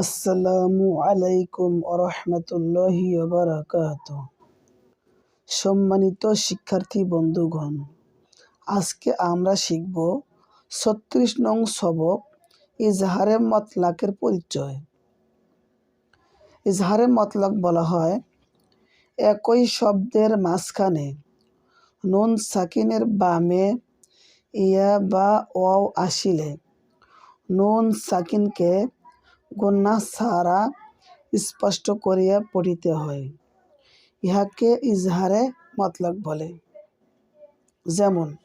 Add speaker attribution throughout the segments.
Speaker 1: আসসালামু আলাইকুম আরহামতুল্লাহি বারাকাত সম্মানিত শিক্ষার্থী বন্ধুগণ, আজকে আমরা শিখব ছত্রিশ নং সবক ইজহারে মতলাকের পরিচয়। ইজহারে মতলাক বলা হয়, একই শব্দের মাঝখানে নুন সাকিনের বামে ইয়া বা ও আসিলে, নুন সাকিনকে গন্যা ছাড়া স্পষ্ট করিয়া পড়িতে হয়। ইহাকে ইজহারে মতলক বলে। যেমন,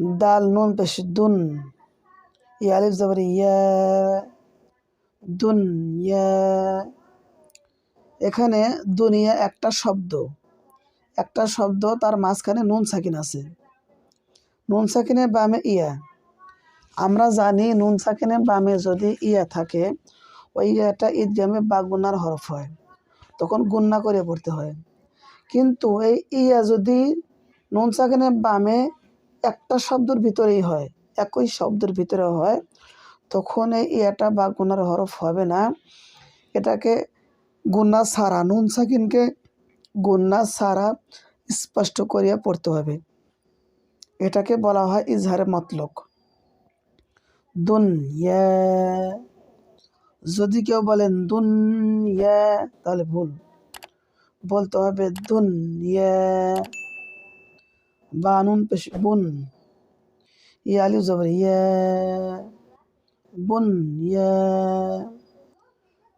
Speaker 1: দাল নুন পেশ দুন ইয়ালিফ জবর ইয়া ইয়া। এখানে দুনিয়া একটা শব্দ। একটা শব্দ তার মাঝখানে নুন সাকিন আছে। নুন সাকিনের বামে ইয়া। আমরা জানি নুন সাকিনের বামে যদি ইয়া থাকে, ওই ইয়াটা ঈদগামে বা গুনার হরফ হয়, তখন গুন্না করে পড়তে হয়। কিন্তু এই ইয়া যদি নুন সাকিনের বামে একটা শব্দের ভিতরেই হয়, একই শব্দের ভিতরে হয়, তখন এই ইয়াটা বা গুনার হরফ হবে না। এটাকে গুন্না সারা, নুন সাকিনকে গুন্না সারা স্পষ্ট করিয়া পড়তে হবে। এটাকে বলা হয় ইজহারে মতলক দুনিয়া। যদি কেউ বলেন দুনিয়া, তাহলে ভুল। বলতে হবে দুনিয়া। বানুন পেশ, বুন। ইয়া আলিউ জবর, ইয়া। বুন ইয়া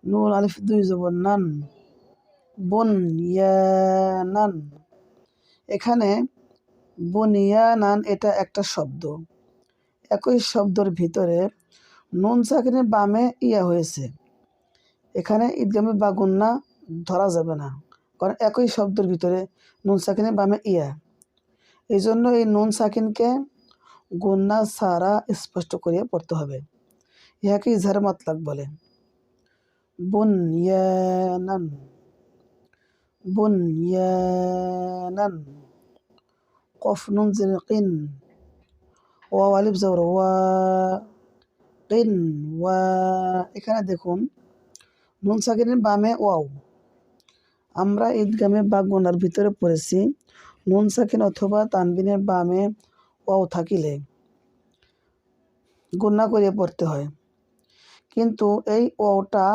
Speaker 1: নুন, আলিফ দুই জবর, নান। বুন ইয়া নান। এখানে বুনিয়া, নান এটা একটা শব্দ। একই শব্দের ভিতরে নুন চাকরির বামে ইয়া হয়েছে। এখানে ঈদগামে বা গুন্না ধরা যাবে না, কারণ একই শব্দের ভিতরে নুন সাকিনের বামে ইয়া। এই জন্য এই নুন সাকিনকে গুন্না সারা স্পষ্ট করিয়ে পড়তে হবে। ইহাকে ইজহার মতলাক বলে। বুন ইয়ানান বুন ইয়ানান কফ নুন ওয়া আলিফ জবর, ওয়া ওয়া, এখানে দেখুন, নুন সাকিনের বামে ওয়াও। আমরা ঈদগামে বা গুনার ভিতরে পড়েছি, নুন সাকিন অথবা তানবিনের বামে ওয়াও থাকিলে গুন্না করিয়ে পড়তে হয়। কিন্তু এই ওটা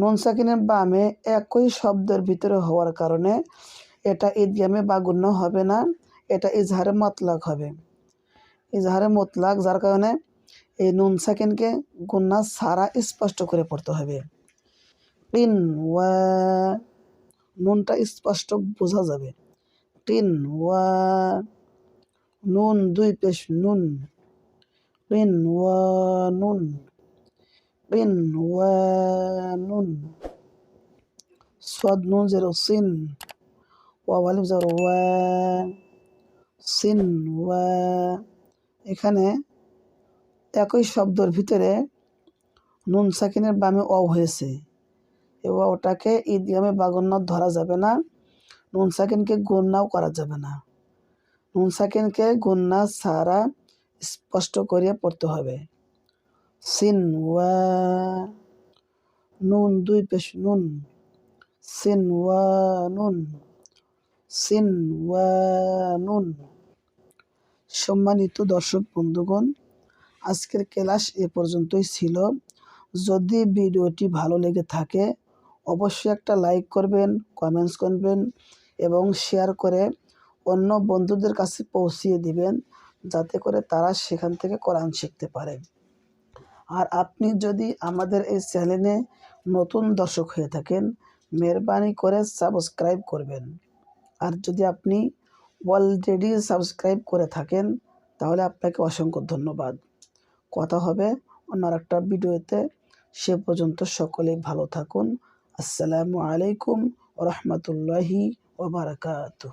Speaker 1: নুন সাকিনের বামে একই শব্দের ভিতরে হওয়ার কারণে এটা ঈদগামে বা গুণ্য হবে না, এটা ইজহারে মতলাক হবে। ইজহারে মতলাক যার কারণে এই নুন সাকিনকে গুন্না সারা স্পষ্ট করে পড়তে হবে টিন ওয়া নুনটা স্পষ্ট বোঝা যাবে টিন ওয়া নুন দুই পেশ নুন টিন ওয়া নুন টিন ওয়া নুন صاد نون زيرو سين واو আলিফ জবর ওয়া সিন ওয়া এখানে একই শব্দের ভিতরে নুন সাকিনের বামে অ হয়েছে। এবং ওটাকে ঈদগামে বাগন্য ধরা যাবে না, নুন সাকিনকে গন্যাও করা যাবে না। নুন সাকিনকে গন্যা ছাড়া স্পষ্ট করিয়ে পড়তে হবে। সিন ওয়া, নুন দুই পেশ নুন। সিন ওয়া, নুন। সিন ওয়া, নুন। সম্মানিত দর্শক বন্ধুগণ, আজকের ক্লাস এ পর্যন্তই ছিল। যদি ভিডিওটি ভালো লেগে থাকে, অবশ্যই একটা লাইক করবেন, কমেন্টস করবেন এবং শেয়ার করে অন্য বন্ধুদের কাছে পৌঁছিয়ে দিবেন, যাতে করে তারা সেখান থেকে কোরআন শিখতে পারে। আর আপনি যদি আমাদের এই চ্যানেলে নতুন দর্শক হয়ে থাকেন, মেহরবানি করে সাবস্ক্রাইব করবেন। আর যদি আপনি অলরেডি সাবস্ক্রাইব করে থাকেন, তাহলে আপনাকে অসংখ্য ধন্যবাদ। কথা হবে অন্য একটা ভিডিওতে। সে পর্যন্ত সকলেই ভালো থাকুন। আসসালামু আলাইকুম রহমতুল্লাহি ওবরাকাতু